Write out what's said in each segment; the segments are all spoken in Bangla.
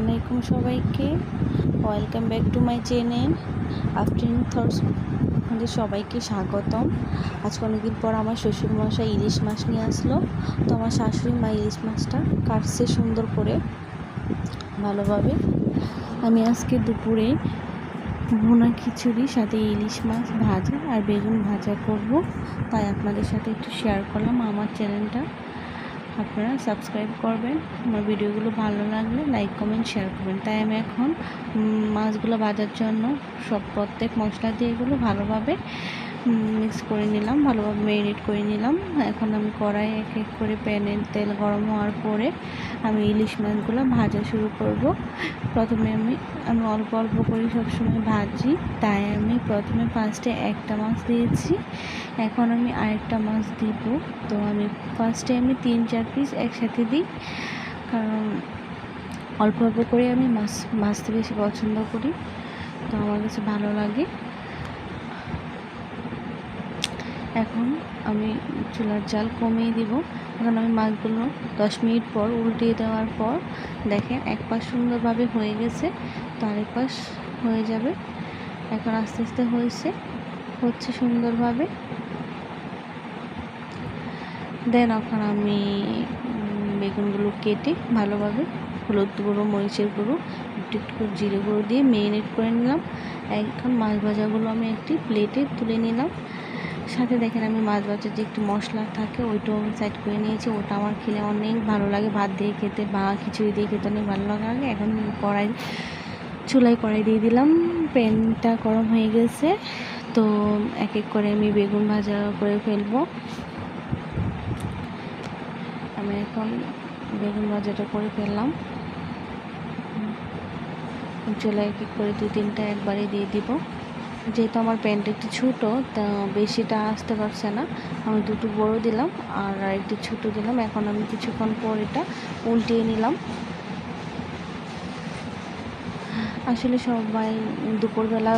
আলাইকুম সবাইকে। Welcome back to my channel afternoon thoughts আপনাদের সবাইকে স্বাগতম। আজকে অনেকদিন পর আমার শ্বশুরমশাই ইলিশ মাছ নিয়ে আসলো। তো আমার শাশুড়ি মা ইলিশ মাছটা কাটছে সুন্দর করে, ভালোভাবে। আমি আজকে দুপুরে ভুনা খিচুড়ি, সাথে ইলিশ মাছ ভাজা আর বেগুন ভাজা করব। তাই আপনাদের সাথে একটু শেয়ার করলাম আমার চ্যানেলটা আপনারা সাবস্ক্রাইব করবেন। আমার ভিডিওগুলো ভালো লাগলে লাইক কমেন্ট শেয়ার করবেন। তাই আমি এখন মাছগুলো ভাজার জন্য সব প্রত্যেক মশলা দিয়ে এগুলো ভালোভাবে মিক্স করে নিলাম, ভালোভাবে ম্যারিনেট করে নিলাম। এখন আমি কড়াই এক এক করে প্যানের তেল গরম হওয়ার পরে আমি ইলিশ মাছগুলো ভাজা শুরু করব। প্রথমে আমি আমি অল্প অল্প করে সবসময় ভাজি, তাই আমি প্রথমে ফার্স্টে একটা মাছ দিয়েছি। এখন আমি আরেকটা মাছ দিব। তো আমি ফার্স্টে আমি তিন, চার পিস একসাথে দিই। কারণ অল্প অল্প করে আমি মাছ ভাজতে বেশি পছন্দ করি। তো আমার কাছে ভালো লাগে। এখন আমি চুলার জাল কমিয়ে দিব। এখন আমি মাছগুলো দশ মিনিট পর উল্টিয়ে দেওয়ার পর দেখেন এক পাশ সুন্দরভাবে হয়ে গেছে তো আরেক পাশ হয়ে যাবে। এখন আস্তে আস্তে হয়েছে, হচ্ছে সুন্দরভাবে। দেন এখন আমি বেগুনগুলো কেটে ভালোভাবে হলুদ গুঁড়ো, মরিচের গুঁড়ো, একটু একটু জিরে গুঁড়ো দিয়ে মেরিনেট করে নিলাম। এখন মাছ ভাজাগুলো আমি একটি প্লেটে তুলে নিলাম। সাথে দেখেন আমি মাছ ভাজার যে একটু মশলা থাকে ওইটাও সাইড করে নিয়েছি। ওটা আমার খেলে অনেক ভালো লাগে। ভাত দিয়ে খেতে বা খিচুড়ি দিয়ে খেতে অনেক ভালো লাগে। এখন কড়াই, চুলায় কড়াই দিয়ে দিলাম। প্যানটা গরম হয়ে গেছে। তো এক এক করে আমি বেগুন ভাজা করে ফেলব। আমি এখন বেগুন ভাজাটা করে ফেললাম। চুলায় এক এক করে দু তিনটা একবারে দিয়ে দিব। যেহেতু আমার প্যান্ট একটু ছোটো, তা বেশিটা আসতে পারছে না। আমি দুটো বড় দিলাম আর একটু ছোটো দিলাম। এখন আমি কিছুক্ষণ পর এটা উল্টিয়ে নিলাম। আসলে সবাই দুপুরবেলা,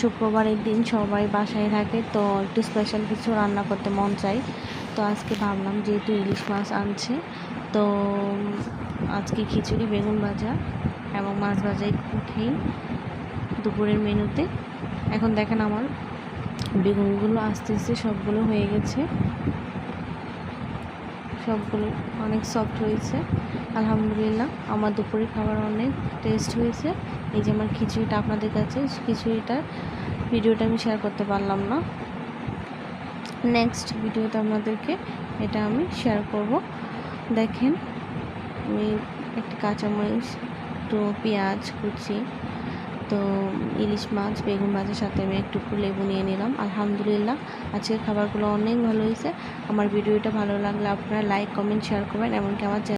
শুক্রবারের দিন সবাই বাসায় থাকে, তো একটু স্পেশাল কিছু রান্না করতে মন চাই তো আজকে ভাবলাম যেহেতু ইলিশ মাছ আনছে, তো আজকে খিচুড়ি, বেগুন ভাজা এবং মাছ ভাজাই খেয়ে দুপুরের মেনুতে। এখন দেখেন আমার বেগুনগুলো আস্তে আস্তে সবগুলো হয়ে গেছে। সবগুলো অনেক সফট হয়েছে। আলহামদুলিল্লাহ, আমার দুপুরের খাবার অনেক টেস্ট হয়েছে। এই যে আমার খিচুড়িটা আপনাদের কাছে, খিচুড়িটার ভিডিওটা আমি শেয়ার করতে পারলাম না। নেক্সট ভিডিওতে আপনাদেরকে এটা আমি শেয়ার করব। দেখেন, আমি একটি কাঁচামরিচ একটু পেঁয়াজ, কুচি তো ইলিশ মাছ, বেগুন মাছের সাথে আমি একটু লেবু নিয়ে নিলাম। আলহামদুলিল্লাহ, আজকের খাবারগুলো অনেক ভালো হয়েছে। আমার ভিডিওটা ভালো লাগলে আপনারা লাইক কমেন্ট শেয়ার করবেন। এমনকি আমার